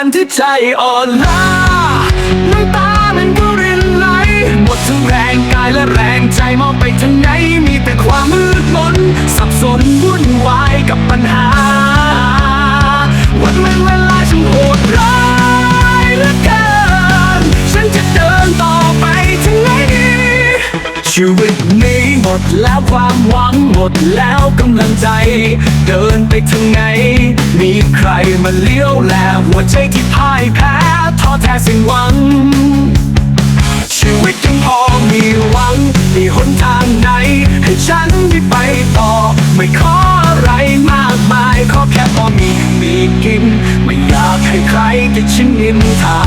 วันที่ใจอ่อนล้าน้ำตามันก็รินไหลหมดทั้งแรงกายและแรงใจมองไปทางไหนมีแต่ความมืดมน สับสนวุ่นวายกับปัญหา วันเว้นเวลาฉันโหดร้ายเหลือเกินฉันจะเดินต่อไปทางไหนดีชีวิตนี้ มดแล้วความหวังหมดแล้วกำลังใจ เดินไปทางไหน มีใครมาเลี้ยวแลหัวใจที่พ่ายแพ้ท้อแท้สิ้นหวัง ชีวิตยังพอมีหวัง มีหนทางไหน ให้ฉันได้ไปต่อ ไม่ขออะไรมากมาย ขอแค่พอมีมีกิน ไม่อยากให้ใครได้ชินนินทา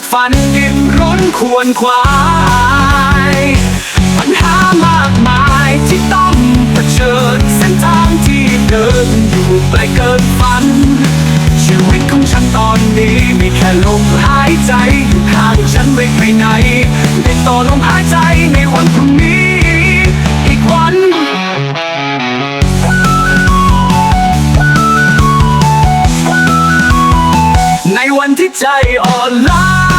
วันกัดฟันดิ้นรนควรควาย ปัญหามากมายที่ต้องเผชิญเส้นทางที่เดินอยู่ไกลเกินฝัน ชีวิตของฉันตอนนี้มีแค่ลมหายใจอยู่ข้างฉันไม่ไปไหนได้ต่อลมหายใจในวันพรุ่งนี้อีกวันในวันที่ใจอ่อนล้า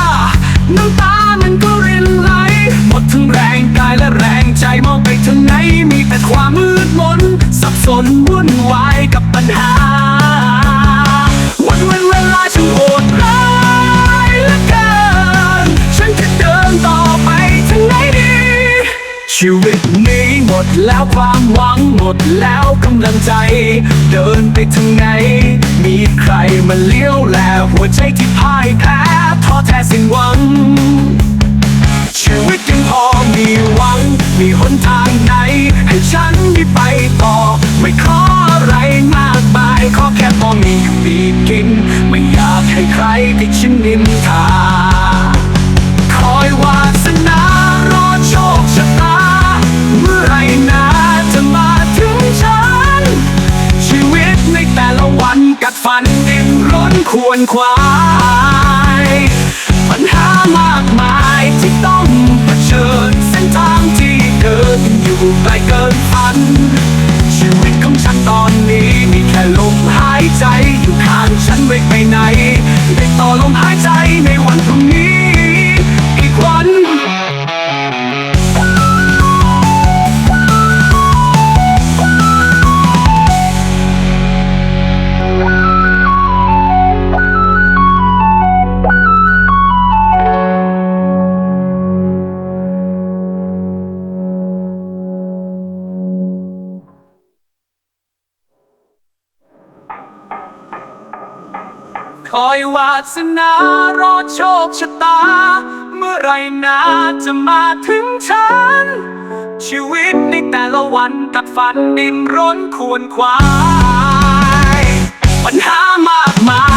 ชีวิตนี้หมดแล้วความหวังหมดแล้วกำลังใจ เดินไปทางไหน มีใครมาเลี้ยวแลหัวใจที่พ่ายแพ้ท้อแท้สิ้นหวัง ชีวิตยังพอมีหวัง มีหนทางไหน ให้ฉันได้ไปต่อ ไม่ขออะไรมากมายขอแค่พอมีอยู่มีกิน ไม่อยากให้ใครได้ชินนินทา รนควรควาย ปัญหามากมายที่ต้องเผชิญเส้นทางที่เดินอยู่ไกลเกินฝัน คอยวาสนารอโชคชะตา เมื่อไรนาจะมาถึงฉัน ชีวิตในแต่ละวันกัดฟันดิ้นรนควรควาย ปัญหามากมาย